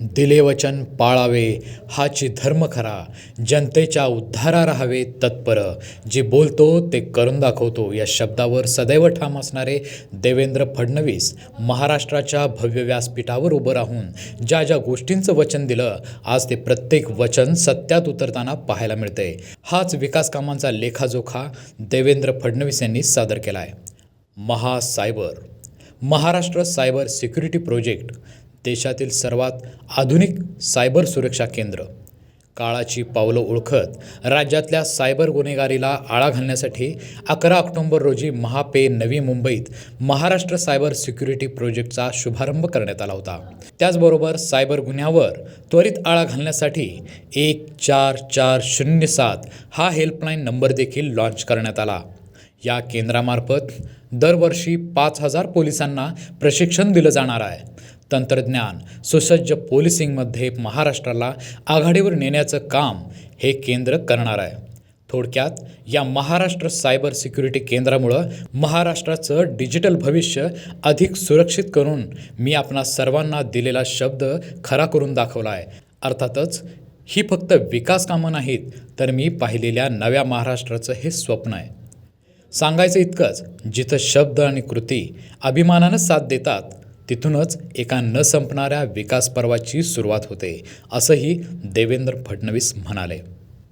दिले वचन पाळावे हाची धर्म खरा. जनतेच्या उद्धारा राहावे तत्पर. जे बोलतो ते करून दाखवतो. या शब्दावर सदैव ठाम असणारे देवेंद्र फडणवीस महाराष्ट्राच्या भव्य व्यासपीठावर उभं राहून ज्या ज्या गोष्टींचं वचन दिलं आज ते प्रत्येक वचन सत्यात उतरताना पाहायला मिळते. हाच विकास कामांचा लेखाजोखा देवेंद्र फडणवीस यांनी सादर केला आहे महासायबर. महाराष्ट्र सायबर सिक्युरिटी प्रोजेक्ट देशातील सर्वात आधुनिक सायबर सुरक्षा केंद्र. काळाची पावलं ओळखत राज्यातल्या सायबर गुन्हेगारीला आळा घालण्यासाठी अकरा ऑक्टोंबर रोजी महापे नवी मुंबईत महाराष्ट्र सायबर सिक्युरिटी प्रोजेक्टचा शुभारंभ करण्यात आला होता. त्याचबरोबर सायबर गुन्ह्यावर त्वरित आळा घालण्यासाठी एक चार चार शून्य सात हा हेल्पलाईन नंबर देखील लॉन्च करण्यात आला. या केंद्रामार्फत दरवर्षी पाच हजार पोलिसांना प्रशिक्षण दिलं जाणार आहे. तंत्रज्ञान सुसज्ज पोलिसिंगमध्ये महाराष्ट्राला आघाडीवर नेण्याचं काम हे केंद्र करणार आहे. थोडक्यात या महाराष्ट्र सायबर सिक्युरिटी केंद्रामुळं महाराष्ट्राचं डिजिटल भविष्य अधिक सुरक्षित करून मी आपणा सर्वांना दिलेला शब्द खरा करून दाखवला आहे. अर्थातच ही फक्त विकास कामं नाहीत तर मी पाहिलेल्या नव्या महाराष्ट्राचं हे स्वप्न आहे. सांगायचं इतकंच जिथं शब्द आणि कृती अभिमानानं साथ देतात तिथूनच एका न संपणाऱ्या विकास पर्वाची सुरुवात होते असंही देवेंद्र फडणवीस म्हणाले.